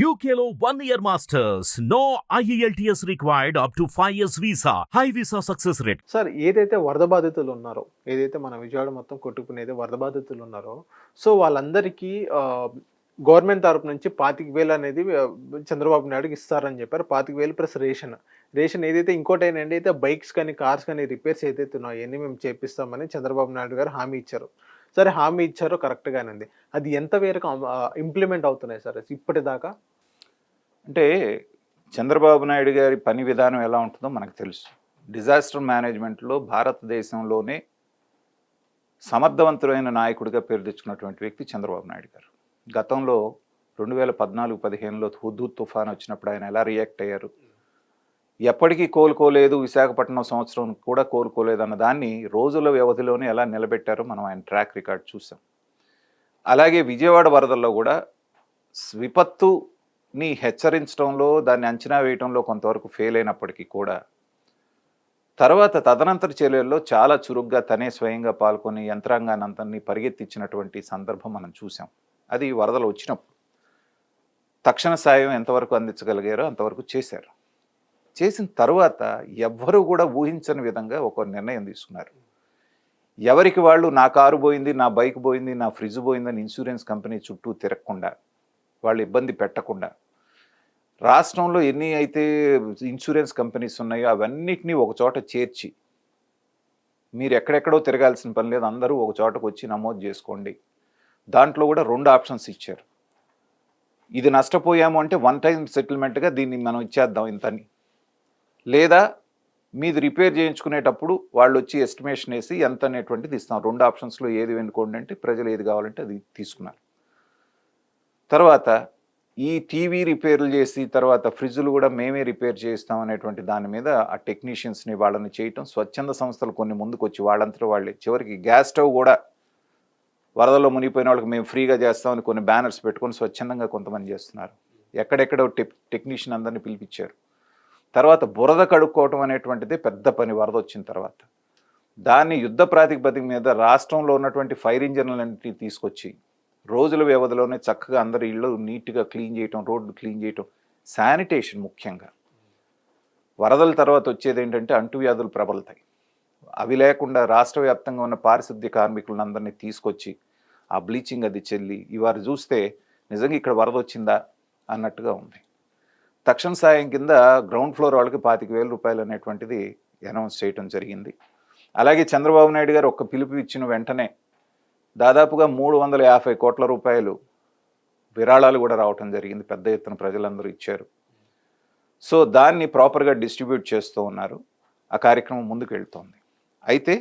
యూకేలో one year masters no E IELTS required up to 5 years visa. High visa success rate. Sir ఏదైతే వరద బాధితులు ఉన్నారో ఏదైతే మన విజయవాడ మొత్తం కొట్టుకునేది వరద బాధితులు ఉన్నారో సో వాళ్ళందరికీ గవర్నమెంట్ తరపు నుంచి పాతిక వేలు అనేది చంద్రబాబు నాయుడుకి ఇస్తారని చెప్పారు పాతిక వేలు ప్లస్ రేషన్ రేషన్ ఏదైతే ఇంకోటి ఏంటంటే అయితే బైక్స్ కానీ కార్స్ కానీ రిపేర్స్ ఏదైతే ఉన్నాయో మేము చేపిస్తామని చంద్రబాబు నాయుడు గారు హామీ ఇచ్చారు సరే హామీ ఇచ్చారో కరెక్ట్గానే ఉంది. అది ఎంత వేరకు ఇంప్లిమెంట్ అవుతున్నాయి సార్? ఇప్పటిదాకా? అంటే చంద్రబాబు నాయుడు గారి పని విధానం ఎలా ఉంటుందో మనకు తెలుసు. డిజాస్టర్ మేనేజ్మెంట్లో భారతదేశంలోనే సమర్థవంతమైన నాయకుడిగా పేరు తెచ్చుకున్నటువంటి వ్యక్తి చంద్రబాబు నాయుడు గారు. గతంలో రెండు వేల పద్నాలుగు పదిహేనులో హుద్దు తుఫాన్ వచ్చినప్పుడు ఆయన ఎలా రియాక్ట్ అయ్యారు? ఎప్పటికీ కోలుకోలేదు విశాఖపట్నం సంవత్సరం కూడా కోలుకోలేదు అన్న దాన్ని రోజుల వ్యవధిలోనే ఎలా నిలబెట్టారో మనం ఆయన ట్రాక్ రికార్డ్ చూసాం. అలాగే విజయవాడ వరదల్లో కూడా విపత్తుని హెచ్చరించడంలో దాన్ని అంచనా వేయడంలో కొంతవరకు ఫెయిల్ అయినప్పటికీ కూడా తర్వాత తదనంతర చర్యల్లో చాలా చురుగ్గా తనే స్వయంగా పాల్గొని యంత్రాంగాన్ని అంతని పరిగెత్తించినటువంటి సందర్భం మనం చూసాం. అది వరదలు వచ్చినప్పుడు తక్షణ సాయం ఎంతవరకు అందించగలిగారో అంతవరకు చేశారు. చేసిన తర్వాత ఎవ్వరూ కూడా ఊహించని విధంగా ఒక నిర్ణయం తీసుకున్నారు. ఎవరికి వాళ్ళు నా కారు పోయింది నా బైక్ పోయింది నా ఫ్రిడ్జ్ పోయిందని ఇన్సూరెన్స్ కంపెనీ చుట్టూ తిరగకుండా వాళ్ళు ఇబ్బంది పెట్టకుండా రాష్ట్రంలో ఎన్ని అయితే ఇన్సూరెన్స్ కంపెనీస్ ఉన్నాయో అవన్నిటినీ ఒక చోట చేర్చి మీరు ఎక్కడెక్కడో తిరగాల్సిన పని లేదు అందరూ ఒక చోటకు వచ్చి నమోదు చేసుకోండి. దాంట్లో కూడా రెండు ఆప్షన్స్ ఇచ్చారు. ఇది నష్టపోయాము అంటే వన్ టైం సెటిల్మెంట్గా దీన్ని మనం ఇచ్చేద్దాం ఇంతని. లేదా మీది రిపేర్ చేయించుకునేటప్పుడు వాళ్ళు వచ్చి ఎస్టిమేషన్ వేసి ఎంత అనేటువంటిది ఇస్తాం రెండు ఆప్షన్స్లో ఏది వెనుకోండి అంటే ప్రజలు ఏది కావాలంటే అది తీసుకున్నారు. తర్వాత ఈ టీవీ రిపేర్లు చేసి తర్వాత ఫ్రిడ్జ్లు కూడా మేమే రిపేర్ చేస్తాం అనేటువంటి దాని మీద ఆ టెక్నీషియన్స్ని వాళ్ళని చేయటం స్వచ్ఛంద సంస్థలు కొన్ని ముందుకు వచ్చి వాళ్ళంతా వాళ్ళే. చివరికి గ్యాస్ స్టవ్ కూడా వరదలో మునిగిపోయిన వాళ్ళకి మేము ఫ్రీగా చేస్తామని కొన్ని బ్యానర్స్ పెట్టుకొని స్వచ్ఛందంగా కొంతమంది చేస్తున్నారు. ఎక్కడెక్కడో టెక్ టెక్నీషియన్ అందరినీ పిలిపించారు. తర్వాత బురద కడుక్కోవటం అనేటువంటిది పెద్ద పని వరద వచ్చిన తర్వాత. దాన్ని యుద్ధ ప్రాతిపదిక మీద రాష్ట్రంలో ఉన్నటువంటి ఫైర్ ఇంజన్లన్నింటినీ తీసుకొచ్చి రోజుల వ్యవధిలోనే చక్కగా అందరి ఇళ్ళు నీట్గా క్లీన్ చేయటం రోడ్లు క్లీన్ చేయటం శానిటేషన్ ముఖ్యంగా. వరదల తర్వాత వచ్చేది ఏంటంటే అంటువ్యాధులు ప్రబలుతాయి. అవి లేకుండా రాష్ట్ర వ్యాప్తంగా ఉన్న పారిశుద్ధ్య కార్మికులందరినీ తీసుకొచ్చి ఆ బ్లీచింగ్ అది చెల్లి ఇవారు చూస్తే నిజంగా ఇక్కడ వరద వచ్చిందా? అన్నట్టుగా ఉంది. తక్షణ సాయం కింద గ్రౌండ్ ఫ్లోర్ వాళ్ళకి పాతిక వేల రూపాయలు అనేటువంటిది అనౌన్స్ చేయటం జరిగింది. అలాగే చంద్రబాబు నాయుడు గారు ఒక్క పిలుపు ఇచ్చిన వెంటనే దాదాపుగా మూడు వందల యాభై కోట్ల రూపాయలు విరాళాలు కూడా రావటం జరిగింది. పెద్ద ఎత్తున ప్రజలందరూ ఇచ్చారు. సో దాన్ని ప్రాపర్గా డిస్ట్రిబ్యూట్ చేస్తూ ఉన్నారు. ఆ కార్యక్రమం ముందుకు వెళ్తోంది. అయితే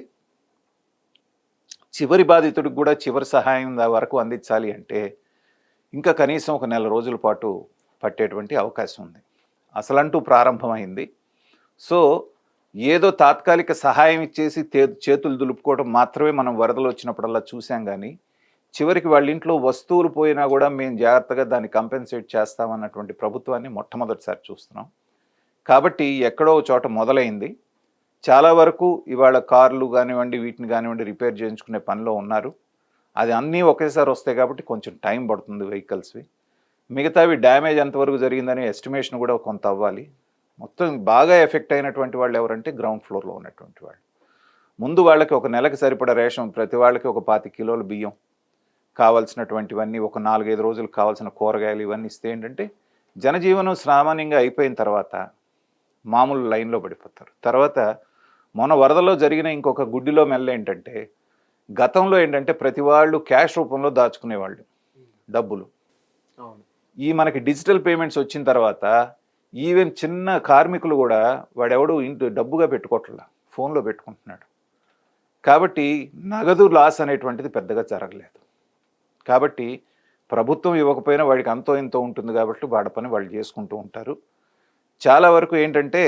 చివరి బాధితుడికి కూడా చివరి సహాయం దా వరకు అందించాలి అంటే ఇంకా కనీసం ఒక నెల రోజుల పాటు పట్టేటువంటి అవకాశం ఉంది. అసలంటూ ప్రారంభమైంది. సో ఏదో తాత్కాలిక సహాయం ఇచ్చేసి చేతులు దులుపుకోవడం మాత్రమే మనం వరదలు వచ్చినప్పుడల్లా చూసాం కానీ చివరికి వాళ్ళ ఇంట్లో వస్తువులు పోయినా కూడా మేము జాగ్రత్తగా దాన్ని కంపెన్సేట్ చేస్తామన్నటువంటి ప్రభుత్వాన్ని మొట్టమొదటిసారి చూస్తున్నాం. కాబట్టి ఎక్కడో చోట మొదలైంది. చాలా వరకు ఇవాళ కార్లు కానివ్వండి వీటిని కానివ్వండి రిపేర్ చేయించుకునే పనిలో ఉన్నారు. అది అన్నీ ఒకేసారి వస్తాయి కాబట్టి కొంచెం టైం పడుతుంది వెహికల్స్వి. మిగతావి డ్యామేజ్ ఎంతవరకు జరిగిందనే ఎస్టిమేషన్ కూడా కొంత అవ్వాలి. మొత్తం బాగా ఎఫెక్ట్ అయినటువంటి వాళ్ళు ఎవరంటే గ్రౌండ్ ఫ్లోర్లో ఉన్నటువంటి వాళ్ళు. ముందు వాళ్ళకి ఒక నెలకి సరిపడా రేషన్ ప్రతి వాళ్ళకి ఒక పాతి కిలోల బియ్యం కావాల్సినటువంటివన్నీ ఒక నాలుగైదు రోజులకు కావాల్సిన కూరగాయలు ఇవన్నీ ఇస్తే ఏంటంటే జనజీవనం సామాన్యంగా అయిపోయిన తర్వాత మామూలు లైన్లో పడిపోతారు. తర్వాత మొన్న వరదలో జరిగిన ఇంకొక గుడ్డిలో మెల్ల ఏంటంటే గతంలో ఏంటంటే ప్రతి వాళ్ళు క్యాష్ రూపంలో దాచుకునేవాళ్ళు డబ్బులు. అవును. ఈ మనకి డిజిటల్ పేమెంట్స్ వచ్చిన తర్వాత ఈవెన్ చిన్న కార్మికులు కూడా వాడెవడు ఇంటి డబ్బుగా పెట్టుకోవట్లా ఫోన్లో పెట్టుకుంటున్నాడు. కాబట్టి నగదు లాస్ అనేటువంటిది పెద్దగా జరగలేదు. కాబట్టి ప్రభుత్వం ఇవ్వకపోయినా వాడికి అంతో ఇంతో ఉంటుంది కాబట్టి వాడ పని వాళ్ళు చేసుకుంటూ ఉంటారు. చాలా వరకు ఏంటంటే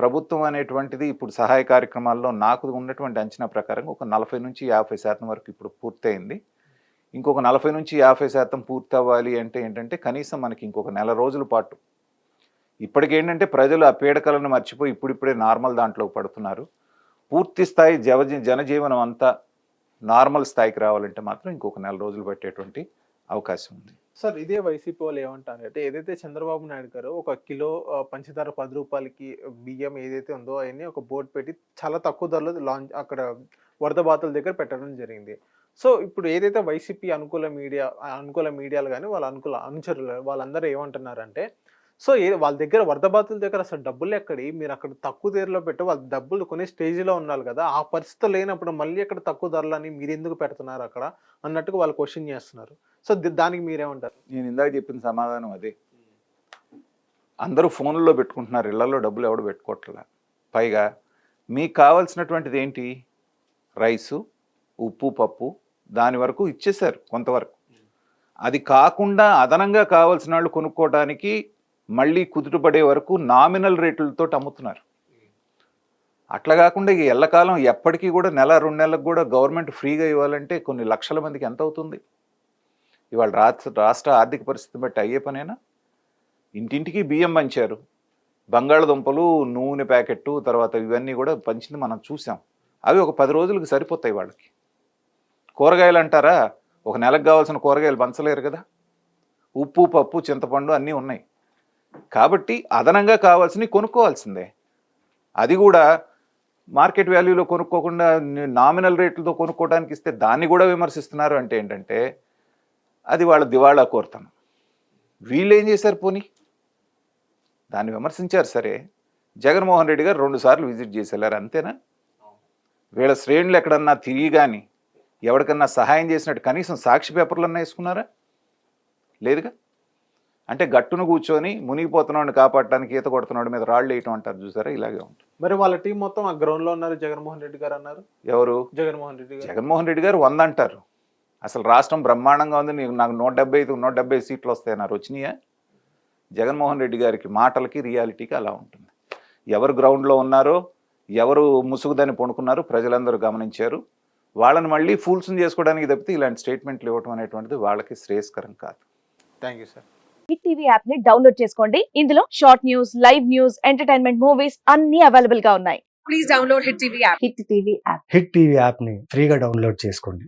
ప్రభుత్వం అనేటువంటిది ఇప్పుడు సహాయ కార్యక్రమాల్లో నాకు ఉన్నటువంటి అంచనా ప్రకారం ఒక నలభై నుంచి యాభై శాతం వరకు ఇప్పుడు పూర్తయింది. ఇంకొక నలభై నుంచి యాభై శాతం పూర్తి అవ్వాలి అంటే ఏంటంటే కనీసం మనకి ఇంకొక నెల రోజుల పాటు. ఇప్పటికేంటంటే ప్రజలు ఆ పీడకలను మర్చిపోయి ఇప్పుడిప్పుడే నార్మల్ దాంట్లోకి పడుతున్నారు. పూర్తి స్థాయి జవ జనజీవనం అంతా నార్మల్ స్థాయికి రావాలంటే మాత్రం ఇంకొక నెల రోజులు పట్టేటువంటి అవకాశం ఉంది. సార్ ఇదే వైసీపీ వాళ్ళు ఏమంటారు? అంటే ఏదైతే చంద్రబాబు నాయుడు గారు ఒక కిలో పంచదార పది రూపాయలకి బియ్యం ఏదైతే ఉందో అవన్నీ ఒక బోర్డు పెట్టి చాలా తక్కువ ధరలో లాంచ్ అక్కడ వరద బాతుల దగ్గర పెట్టడం జరిగింది. సో ఇప్పుడు ఏదైతే వైసీపీ అనుకూల మీడియా అనుకూల మీడియాలు కానీ వాళ్ళ అనుకూల అనుచరులు వాళ్ళందరూ ఏమంటున్నారంటే సో ఏ వాళ్ళ దగ్గర వరదబాతుల దగ్గర అసలు డబ్బులు ఎక్కడి? మీరు అక్కడ తక్కువ ధరలో పెట్టి వాళ్ళ డబ్బులు కొనే స్టేజ్లో ఉన్నారు కదా ఆ పరిస్థితి లేనప్పుడు మళ్ళీ అక్కడ తక్కువ ధరలని మీరు ఎందుకు పెడుతున్నారు అక్కడ? అన్నట్టుగా వాళ్ళు క్వశ్చన్ చేస్తున్నారు. సో దానికి మీరేమంటారు? నేను ఇందాక చెప్పిన సమాధానం అదే. అందరూ ఫోన్లో పెట్టుకుంటున్నారు ఇళ్ళలో డబ్బులు ఎవడు పెట్టుకోవట్లే పైగా మీకు కావాల్సినటువంటిది ఏంటి? రైసు ఉప్పు పప్పు దాని వరకు ఇచ్చేశారు కొంతవరకు. అది కాకుండా అదనంగా కావాల్సిన వాళ్ళు కొనుక్కోవడానికి మళ్ళీ కుదుటపడే వరకు నామినల్ రేట్లతో అమ్ముతున్నారు. అట్లా కాకుండా ఈ ఎల్లకాలం ఎప్పటికీ కూడా నెల రెండు నెలలకు కూడా గవర్నమెంట్ ఫ్రీగా ఇవ్వాలంటే కొన్ని లక్షల మందికి ఎంత అవుతుంది? ఇవాళ రాష్ట్ర రాష్ట్ర ఆర్థిక పరిస్థితిని బట్టి అయ్యే పనేనా? ఇంటింటికి బియ్యం పంచారు. బంగాళదుంపలు నూనె ప్యాకెట్టు తర్వాత ఇవన్నీ కూడా పంచింది మనం చూసాం. అవి ఒక పది రోజులకు సరిపోతాయి వాళ్ళకి. కూరగాయలు అంటారా ఒక నెలకు కావాల్సిన కూరగాయలు పంచలేరు కదా. ఉప్పు పప్పు చింతపండు అన్నీ ఉన్నాయి. కాబట్టి అదనంగా కావాల్సినవి కొనుక్కోవాల్సిందే. అది కూడా మార్కెట్ వాల్యూలో కొనుక్కోకుండా నామినల్ రేట్లతో కొనుక్కోవడానికి ఇస్తే దాన్ని కూడా విమర్శిస్తున్నారు అంటే ఏంటంటే అది వాళ్ళ దివాళా కోరుతాను. వీళ్ళు ఏం చేశారు పోనీ? దాన్ని విమర్శించారు సరే. జగన్మోహన్ రెడ్డి గారు రెండు సార్లు విజిట్ చేసి వెళ్ళారు అంతేనా? వీళ్ళ శ్రేణులు ఎక్కడన్నా తిరిగి కానీ ఎవరికన్నా సహాయం చేసినట్టు కనీసం సాక్షి పేపర్లన్నా వేసుకున్నారా? లేదుగా? అంటే గట్టును కూర్చొని మునిగిపోతున్నాడిని కాపాడటానికి ఈత కొడుతున్నాడు మీద రాళ్ళు వేయటం అంటారు చూసారా? ఇలాగే ఉంటుంది. మరి వాళ్ళ టీం మొత్తం ఆ గ్రౌండ్లో ఉన్నారు జగన్మోహన్ రెడ్డి గారు అన్నారు. ఎవరు? జగన్మోహన్ రెడ్డి గారు. జగన్మోహన్ రెడ్డి గారు వంద అంటారు అసలు రాష్ట్రం బ్రహ్మాండంగా ఉంది. నీకు నాకు నూట డెబ్బై ఐదు నూట డెబ్బై సీట్లు వస్తాయన్నారు వచ్చినాయా? జగన్మోహన్ రెడ్డి గారికి మాటలకి రియాలిటీకి అలా ఉంటుంది. ఎవరు గ్రౌండ్లో ఉన్నారో ఎవరు ముసుగుదని పొనుకున్నారో ప్రజలందరూ గమనించారు. వాళ్ళని మళ్ళీ ఫూల్స్ని చేసుకోవడానికి తప్పితే ఇలాంటి స్టేట్మెంట్లు ఇవ్వటం అనేటువంటిది వాళ్ళకి శ్రేయస్కరం కాదు. Thank you sir. Hit TV యాప్ని డౌన్లోడ్ చేసుకోండి. ఇందులో short news live news entertainment movies అన్ని అవైలబుల్గా ఉన్నాయి. please download Hit TV app. Hit TV app. Hit TV యాప్ని ఫ్రీగా డౌన్లోడ్ చేసుకోండి.